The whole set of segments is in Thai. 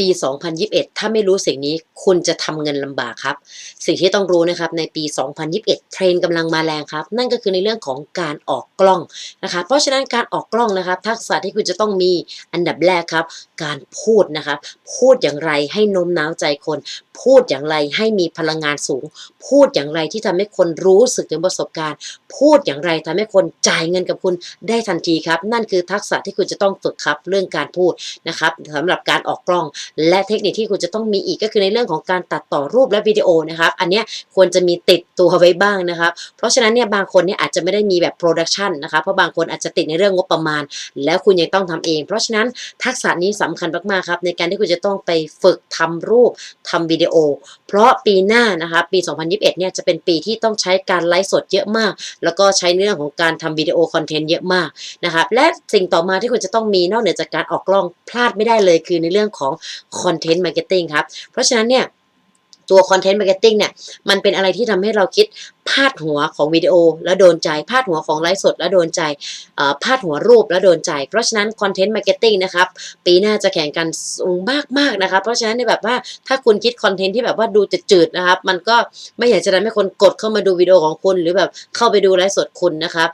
ปี 2021 ถ้าไม่รู้สิ่งนี้คุณจะทำเงินลำบากครับ สิ่งที่ต้องรู้นะครับในปี 2021 เทรนกำลังมาแรงครับ นั่นก็คือในเรื่องของการออกกล้องนะคะ เพราะฉะนั้นการออกกล้องนะครับ ทักษะที่คุณจะต้องมีอันดับแรกครับ การพูดนะครับ พูดอย่างไรให้โน้มน้าวใจคน พูดอย่างไรให้มีพลังงานสูง พูดอย่างไรที่ทำให้คนรู้สึกถึงประสบการณ์ พูดอย่างไรทำให้คนจ่ายเงินกับคุณได้ทันทีครับ นั่นคือทักษะที่คุณจะต้องฝึกครับเรื่องการพูดนะครับสำหรับการออกกล้องและเทคนิคที่คุณจะต้องมีอีกก็คือในเรื่องของการตัดต่อรูปและวิดีโอนะครับอันนี้ควรจะมีติดตัวไว้บ้างนะครับเพราะฉะนั้นเนี่ยบางคนเนี่ยอาจจะไม่ได้มีแบบโปรดักชันนะครับเพราะบางคนอาจจะติดในเรื่องงบประมาณ แล้วคุณยังต้องทำเอง เพราะฉะนั้นทักษะนี้สำคัญมากๆครับในการที่คุณจะต้องไปฝึกทำรูปทำวิดีโอ เพราะปีหน้านะครับปี 2021 เนี่ยจะเป็นปีที่ต้องใช้การไลฟ์สดเยอะมาก แล้วก็ใช้เรื่องของการทำวิดีโอคอนเทนต์เยอะมากนะครับและสิ่งต่อมาที่คุณจะต้องมีนอกเหนือจากการออกกล้องพลาดไม่ได้เลยคือในเรื่องของคอนเทนต์มาร์เก็ตติ้งครับ เพราะฉะนั้นเนี่ยตัวคอนเทนต์มาร์เก็ตติ้งเนี่ยมันเป็นอะไรที่ทำให้เราคิดพาดหัวของวิดีโอแล้วโดนใจพาดหัวของไลฟ์สดแล้วโดนใจพาดหัวรูปแล้วโดนใจ เพราะฉะนั้นคอนเทนต์มาร์เก็ตติ้งนะครับปีหน้าจะแข่งกันสูงมากๆนะครับเพราะฉะนั้นเนี่ยแบบว่าถ้าคุณคิดคอนเทนต์ที่แบบว่าดูจะจืดนะครับมันก็ไม่อยากจะทำให้คนกดเข้ามาดูวิดีโอของคุณ หรือแบบเข้าไปดูไลฟ์สดคุณนะครับ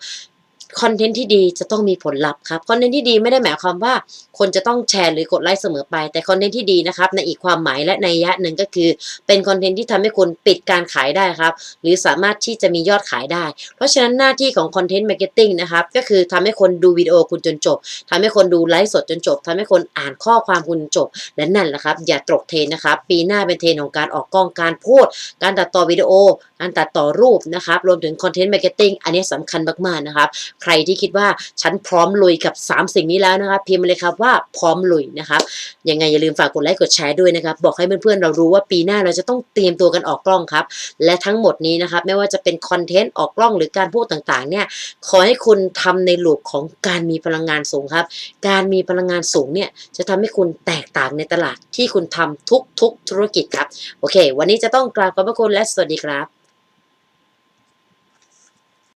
คอนเทนต์ที่ดีจะต้องมีผลลัพธ์ครับคอนเทนต์ที่ดีไม่ได้หมายความว่า คนจะต้องแชร์หรือกดไลค์เสมอไปแต่คอนเทนต์ที่ดีนะครับในอีกความหมายและในยะหนึ่งก็คือ เป็นคอนเทนต์ที่ทำให้คุณปิดการขายได้ครับ หรือสามารถที่จะมียอดขายได้ เพราะฉะนั้นหน้าที่ของคอนเทนต์มาร์เก็ตติ้งนะครับก็คือทำให้คนดูวิดีโอคุณจนจบทำให้คนดูไลฟ์สดจนจบทำให้คนอ่านข้อความคุณจบ และนั่นแหละครับ อย่าตกเทรนนะครับ ปีหน้าเป็นเทรนของการออกกล้องการพูด การตัดต่อวิดีโอ การตัดต่อรูปนะครับรวมถึงคอนเทนต์มาร์เก็ตติ้งอันนี้สำคัญมากๆนะครับใครที่คิดว่าฉันพร้อมลุยกับ 3 สิ่งนี้แล้วนะครับพิมพ์มาเลยครับว่าพร้อมลุยนะครับยังไงอย่าลืมฝากกดไลค์กดแชร์ด้วยนะครับบอกให้เพื่อนๆเรารู้ว่าปีหน้าเราจะต้องเตรียมตัวกันออกกล้องครับ และทั้งหมดนี้นะครับไม่ว่าจะเป็นคอนเทนต์ออกกล้องหรือการพูดต่างๆเนี่ยขอให้คุณทำในลูปของการมีพลังงานสูงครับ การมีพลังงานสูงเนี่ยจะทำให้คุณแตกต่างในตลาดที่คุณทำทุกๆธุรกิจครับ โอเค วันนี้จะต้องกราบขอบพระคุณและสวัสดีครับ